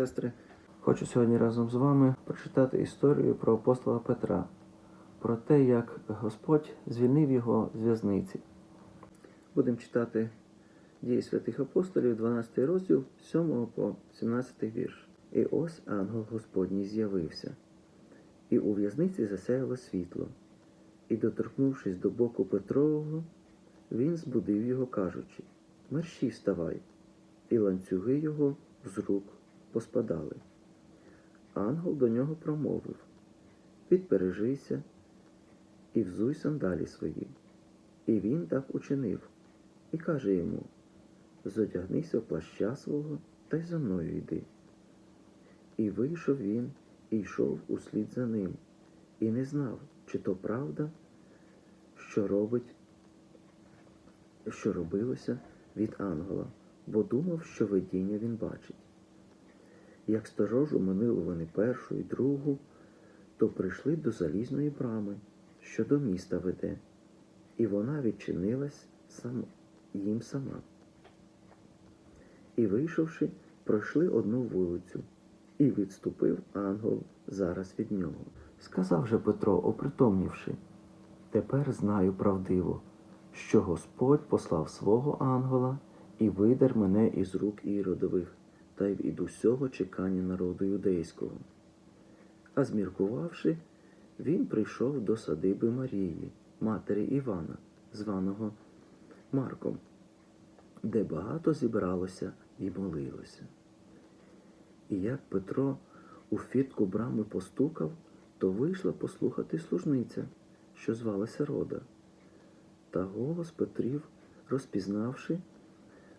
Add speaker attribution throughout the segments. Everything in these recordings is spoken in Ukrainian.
Speaker 1: сестри, хочу сьогодні разом з вами прочитати історію про апостола Петра, про те, як Господь звільнив його з в'язниці. Будемо читати дії святих апостолів, 12 розділ, 7 по 17 вірш. І ось ангел Господній з'явився, і у в'язниці засяяло світло, і, доторкнувшись до боку Петрового, він збудив його, кажучи: Мерщій вставай, і ланцюги його з рук поспадали. Ангел до нього промовив Підпережися і взуй сандалі свої. І він так учинив, і каже йому Зодягнися в плаща свого та й за мною йди. І вийшов він і йшов услід за ним, і не знав, чи то правда, що робить, що робилося від ангела, бо думав, що видіння він бачить. Як сторожу минили вони першу і другу, то прийшли до залізної брами, що до міста веде, і вона відчинилась сам, їм сама. І, вийшовши, пройшли одну вулицю, і відступив ангел зараз від нього. Сказав же Петро, опритомнівши, тепер знаю правдиво, що Господь послав свого ангела і видер мене із рук іродових та й від усього чекання народу юдейського. А зміркувавши, він прийшов до садиби Марії, матері Івана, званого Марком, де багато зібралося і молилося. І як Петро у фітку брами постукав, то вийшла послухати служниця, що звалася Рода. Та голос Петрів, розпізнавши,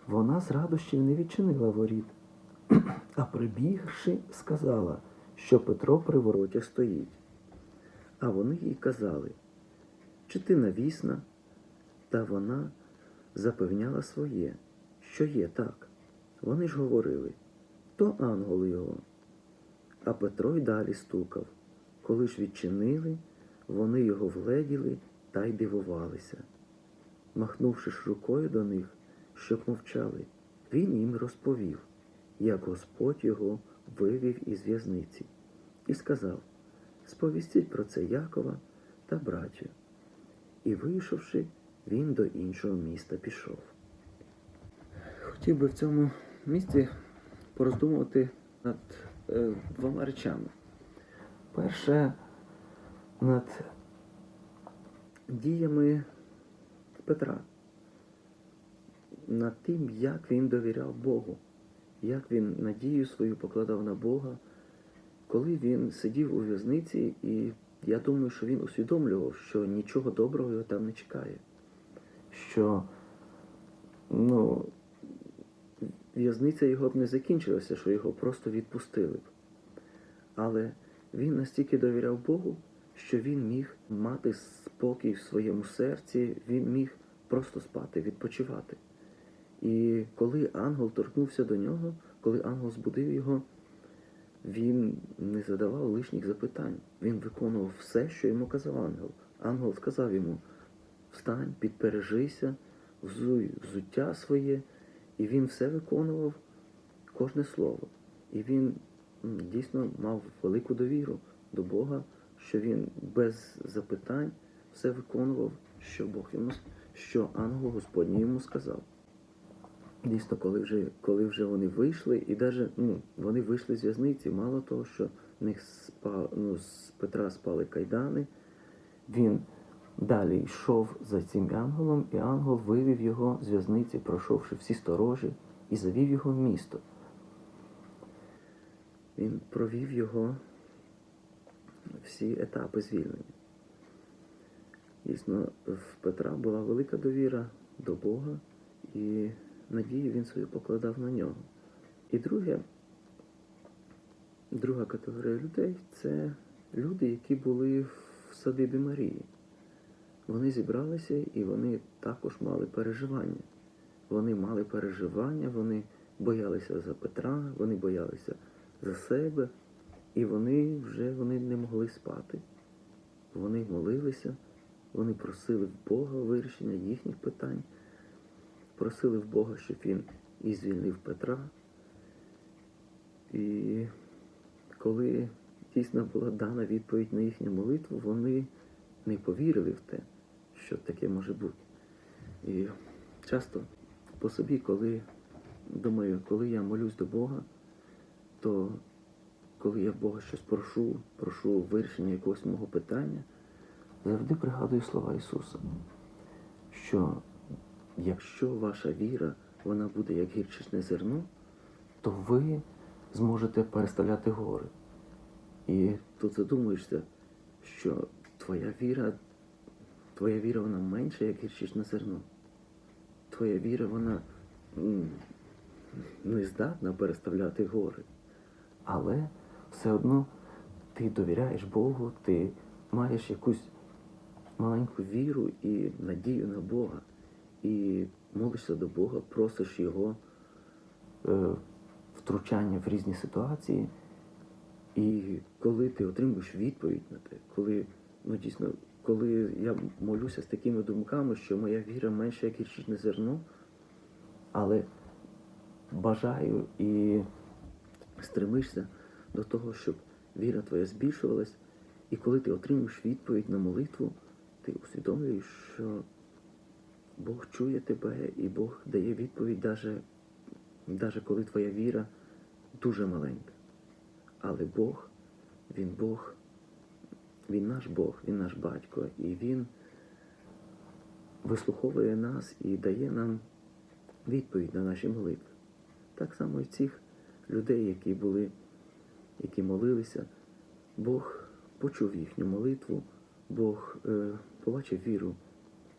Speaker 1: вона з радощів не відчинила воріт, а прибігши, сказала, що Петро при воротях стоїть. А вони їй казали, чи ти навісна? Та вона запевняла своє, що є так. Вони ж говорили, то ангел його. А Петро й далі стукав. Коли ж відчинили, вони його вледіли та й дивувалися. Махнувши ж рукою до них, щоб мовчали, він їм розповів, як Господь його вивів із в'язниці, і сказав сповістіть про це Якова та братю. І, вийшовши, він до іншого міста пішов. Хотів би в цьому місці пороздумувати над е, двома речами. Перше, над діями Петра, над тим, як він довіряв Богу, як він надію свою покладав на Бога, коли він сидів у в'язниці, і я думаю, що він усвідомлював, що нічого доброго його там не чекає. Що ну, в'язниця його б не закінчилася, що його просто відпустили б. Але він настільки довіряв Богу, що він міг мати спокій в своєму серці, він міг просто спати, відпочивати. І коли ангел торкнувся до нього, коли ангел збудив його, він не задавав лишніх запитань. Він виконував все, що йому казав ангел. Ангел сказав йому: встань, підпережися, взуй взуття своє, і він все виконував, кожне слово. І він дійсно мав велику довіру до Бога, що він без запитань все виконував, що Бог йому, що ангел Господній йому сказав. Дійсно, коли вже, коли вже вони вийшли, і навіть ну, вони вийшли з в'язниці, мало того, що в них спа, ну, з Петра спали кайдани, він далі йшов за цим ангелом, і ангел вивів його з в'язниці, пройшовши всі сторожі, і завів його в місто. Він провів його всі етапи звільнення. Дійсно, в Петра була велика довіра до Бога, і надію він свою покладав на нього. І друге, друга категорія людей це люди, які були в садибі Марії. Вони зібралися і вони також мали переживання. Вони мали переживання, вони боялися за Петра, вони боялися за себе, і вони вже вони не могли спати. Вони молилися, вони просили Бога вирішення їхніх питань, просили в Бога, щоб він і звільнив Петра. І коли дійсно була дана відповідь на їхню молитву, вони не повірили в те, що таке може бути. І часто по собі, коли думаю, коли я молюсь до Бога, то коли я в Бога щось прошу, прошу вирішення якогось мого питання, завжди пригадую слова Ісуса, що якщо ваша віра вона буде як гірчичне зерно, то ви зможете переставляти гори. І тут задумуєшся, що твоя віра, твоя віра вона менша, як гірчичне зерно. Твоя віра, вона не здатна переставляти гори. Але все одно ти довіряєш Богу, ти маєш якусь маленьку віру і надію на Бога. І молишся до Бога, просиш Його е, втручання в різні ситуації. І коли ти отримуєш відповідь на те, коли, ну дійсно, коли я молюся з такими думками, що моя віра менша, як гірчичне зерно, але бажаю і стремишся до того, щоб віра твоя збільшувалась, і коли ти отримуєш відповідь на молитву, ти усвідомлюєш, що Бог чує тебе і Бог дає відповідь, навіть, навіть коли твоя віра дуже маленька. Але Бог, Він Бог, Він наш Бог, Він наш батько, і Він вислуховує нас і дає нам відповідь на наші молитви. Так само і цих людей, які були, які молилися, Бог почув їхню молитву, Бог е, побачив віру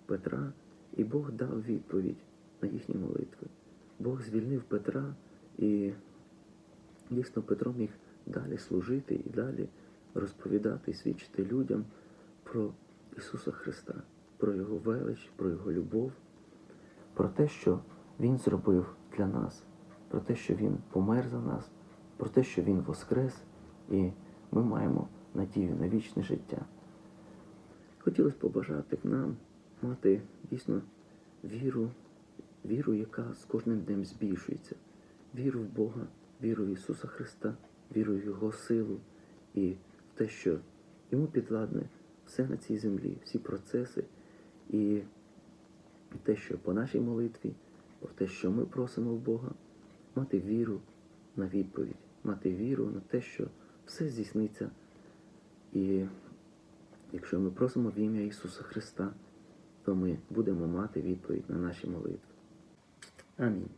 Speaker 1: Петра, і Бог дав відповідь на їхні молитви. Бог звільнив Петра, і дійсно Петро міг далі служити і далі розповідати свідчити людям про Ісуса Христа, про Його велич, про Його любов, про те, що Він зробив для нас, про те, що Він помер за нас, про те, що Він воскрес, і ми маємо надію на вічне життя. Хотілося побажати нам мати дійсно віру, віру, яка з кожним днем збільшується, віру в Бога, віру в Ісуса Христа, віру в Його силу і в те, що йому підладне все на цій землі, всі процеси, і те, що по нашій молитві, про те, що ми просимо в Бога, мати віру на відповідь, мати віру на те, що все здійсниться. І якщо ми просимо в ім'я Ісуса Христа, то ми будемо мати відповідь на наші молитви. Амінь.